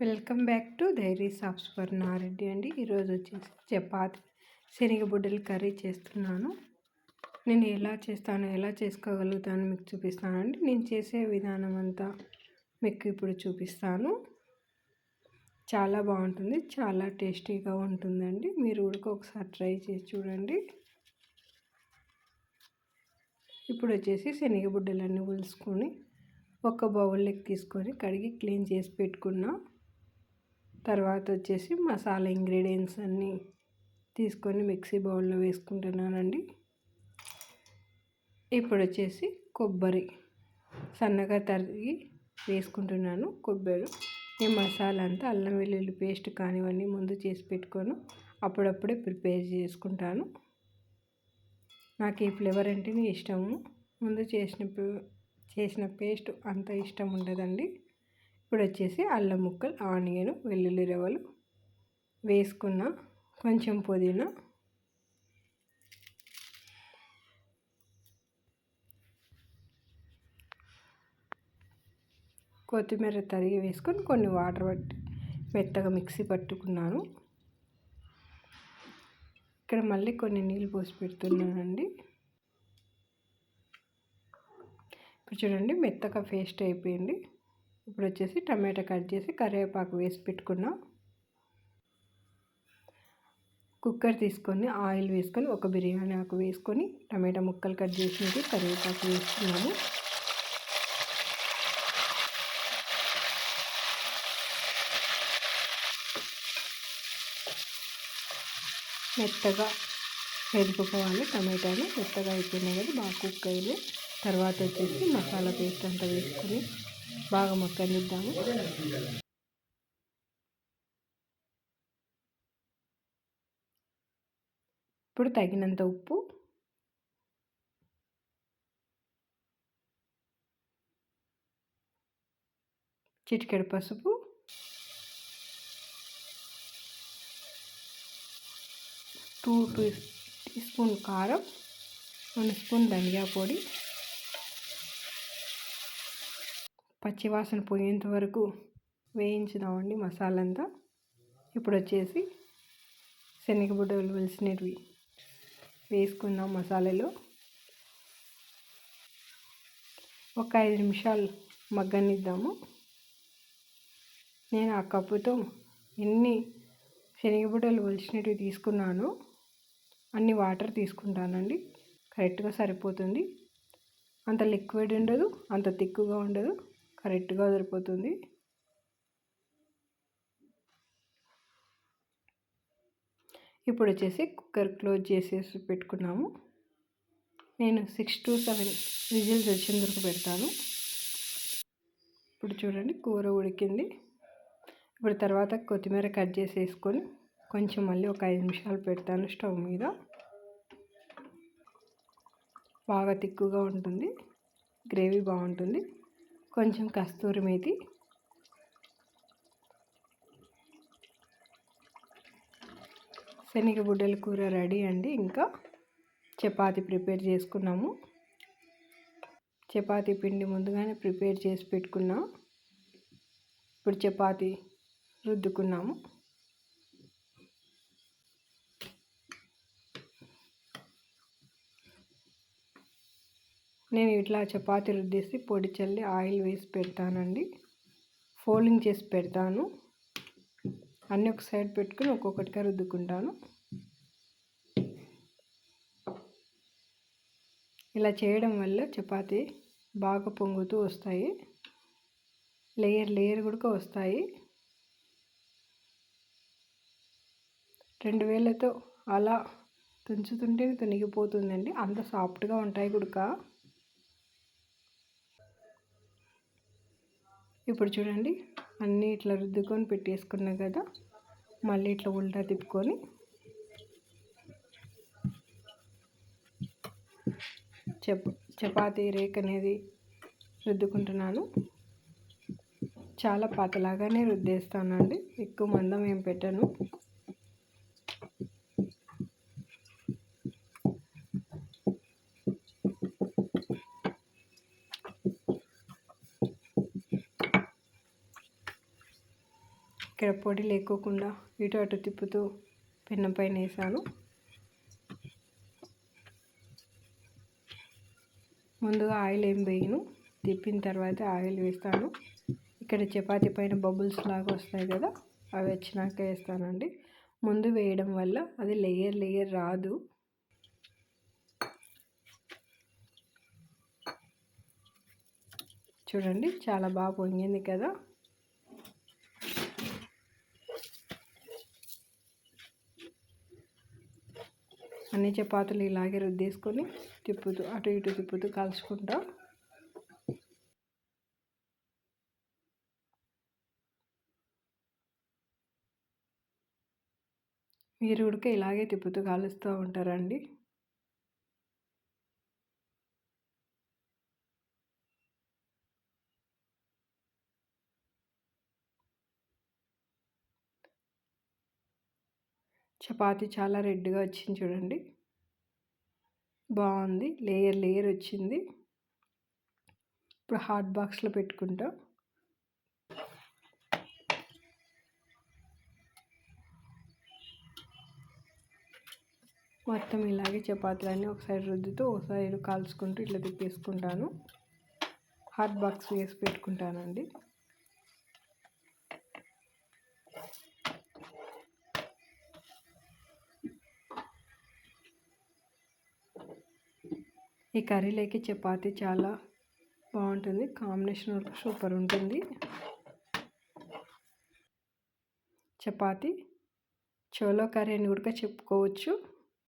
Welcome back to dairy diaries for Nareddy అండి. ఈరోజు వచ్చేసి చపాతి శనగబుడ్డలు కర్రీ చేస్తున్నాను. నేను ఎలా చేస్తాను ఎలా చేసుకోగలుగుతాను మీకు చూపిస్తానండి. నేను చేసే విధానం అంతా మీకు ఇప్పుడు చూపిస్తాను. చాలా బాగుంటుంది చాలా టేస్టీగా ఉంటుందండి. మీరు కూడా ఒకసారి ట్రై చేసి చూడండి. ఇప్పుడు వచ్చేసి శనగబుడ్డలన్నీ ఉలుసుకొని ఒక బౌల్లోకి తీసుకొని కడిగి క్లీన్ చేసి పెట్టుకున్నాను తర్వాత వచ్చేసి మసాలా ఇంగ్రీడియంట్స్ అన్నీ తీసుకొని మిక్సీ బౌల్లో వేసుకుంటున్నానండి. ఇప్పుడు వచ్చేసి కొబ్బరి సన్నగా తరిగి వేసుకుంటున్నాను కొబ్బరి. ఈ మసాలా అంతా అల్లం వెల్లుల్లి పేస్ట్ కానివన్నీ ముందు చేసి పెట్టుకొని అప్పుడప్పుడే ప్రిపేర్ చేసుకుంటాను. నాకు ఈ ఫ్లేవర్ అంటేనే ఇష్టము. ముందు చేసిన చేసిన పేస్ట్ అంత ఇష్టం ఉండదండి ఇప్పుడు వచ్చేసి అల్లం ముక్కలు ఆనియన్ వెల్లుల్లి రవ్వలు వేసుకున్న కొంచెం పుదీనా కొత్తిమీర తరిగి వేసుకొని కొన్ని వాటర్ పట్టి మెత్తగా మిక్సీ పట్టుకున్నాను. ఇక్కడ మళ్ళీ కొన్ని నీళ్ళు పోసి పెడుతున్నానండి. ఇప్పుడు చూడండి మెత్తగా పేస్ట్ అయిపోయింది. ఇప్పుడు వచ్చేసి టమాటా కట్ చేసి కరివేపాకు వేసి పెట్టుకున్నాం. కుక్కర్ తీసుకొని ఆయిల్ వేసుకొని ఒక బిర్యానీ ఆకు వేసుకొని టమాటా ముక్కలు కట్ చేసినది కరివేపాకు వేసుకున్నాము మెత్తగా వేపుకోవాలి టమాటాలు. మెత్తగా అయిపోయినాయి కదా బాగా కుక్ అయ్యి తర్వాత వచ్చేసి మసాలా పేస్ట్ అంతా వేసుకొని బాగా మక్కనిద్దాము. ఇప్పుడు తగినంత ఉప్పు. చిటికెడు పసుపు. టూ టీ స్పూన్ కారం. వన్ స్పూన్ ధనియా పొడి. పచ్చివాసన పోయేంత వరకు వేయించుదామండి మసాలా అంతా ఇప్పుడు వచ్చేసి శనగబుడ్డలు వెలిసినవి వేసుకుందాం మసాలాలో. ఒక ఐదు నిమిషాలు మగ్గనిద్దాము. నేను ఆ కప్పుతో ఎన్ని శనగబుడ్డలు ఒలిచినవి తీసుకున్నాను అన్ని వాటర్ తీసుకుంటానండి. కరెక్ట్గా సరిపోతుంది. అంత లిక్విడ్ ఉండదు అంత తిక్కుగా ఉండదు. కరెక్ట్గా సరిపోతుంది. ఇప్పుడు వచ్చేసి కుక్కర్ క్లోజ్ చేసేసి పెట్టుకున్నాము. నేను సిక్స్ టు సెవెన్ విజిల్స్ వచ్చేందుకు పెడతాను. ఇప్పుడు చూడండి కూర ఉడికింది. ఇప్పుడు తర్వాత కొత్తిమీర కట్ చేసి వేసుకొని కొంచెం మళ్ళీ ఒక ఐదు నిమిషాలు పెడతాను స్టవ్ మీద. బాగా తిక్కుగా ఉంటుంది. గ్రేవీ బాగుంటుంది. కొంచెం కస్తూరి మేతి. శనగబుడ్డల కూర రెడీ అండి. ఇంకా చపాతి ప్రిపేర్ చేసుకున్నాము. చపాతీ పిండి ముందుగానే ప్రిపేర్ చేసి పెట్టుకున్నాం. ఇప్పుడు చపాతి రుద్దుకున్నాము. నేను ఇట్లా చపాతీ రుద్దేసి పొడి చల్లి ఆయిల్ వేసి పెడతానండి. ఫోల్డింగ్ చేసి పెడతాను. అన్నీ ఒక సైడ్ పెట్టుకుని ఒక్కొక్కటిగా రుద్దుకుంటాను. ఇలా చేయడం వల్ల చపాతీ బాగా పొంగుతూ వస్తాయి. లేయర్ లేయర్ కూడా వస్తాయి. రెండు వేలతో అలా తుంచుతుంటేనే తునిగిపోతుందండి. అంత సాఫ్ట్గా ఉంటాయి గుడక. ఇప్పుడు చూడండి అన్నీ ఇట్లా రుద్దుకొని పెట్టేసుకున్నా కదా మళ్ళీ ఇట్లా ఉల్టా తిప్పుకొని. చప్ చపాతీ రేక్ అనేది రుద్దుకుంటున్నాను. చాలా పాతలాగానే రుద్దేస్తానండి ఎక్కువ మందం ఏం పెట్టను. ఇక్కడ పొడి లేకోకుండా ఇటు అటు తిప్పుతూ పెన్నం పైన వేసాను. ముందుగా ఆయిల్ ఏం వేయను తిప్పిన తర్వాత ఆయిల్ వేస్తాను. ఇక్కడ చపాతి పైన బబుల్స్ లాగా వస్తాయి కదా అవి వచ్చినాక వేస్తానండి. ముందు వేయడం వల్ల అది లేయర్ లేయర్ రాదు. చూడండి చాలా బాగా పొంగింది కదా. అన్ని చపాతీలు ఇలాగే రుద్దేసుకొని తిప్పుతూ అటు ఇటు తిప్పుతూ కాల్చుకుంటా మీరు ఉడక ఇలాగే తిప్పుతూ కాలుస్తూ ఉంటారండి. చపాతి చాలా రెడ్గా వచ్చింది చూడండి. బాగుంది. లేయర్ లేయర్ వచ్చింది. ఇప్పుడు హాట్ బాక్స్లో పెట్టుకుంటా. మొత్తం ఇలాగే చపాతీలన్నీ ఒక సైడ్ రుద్దుతూ ఒక సైడ్ కాల్చుకుంటూ ఇట్లా తిప్పేసుకుంటాను. హాట్ బాక్స్ వేసి పెట్టుకుంటానండి. ఈ కర్రీలోకి చపాతి చాలా బాగుంటుంది. కాంబినేషన్ సూపర్ ఉంటుంది. చపాతి చోలో కర్రీ అని కూడా చెప్పుకోవచ్చు.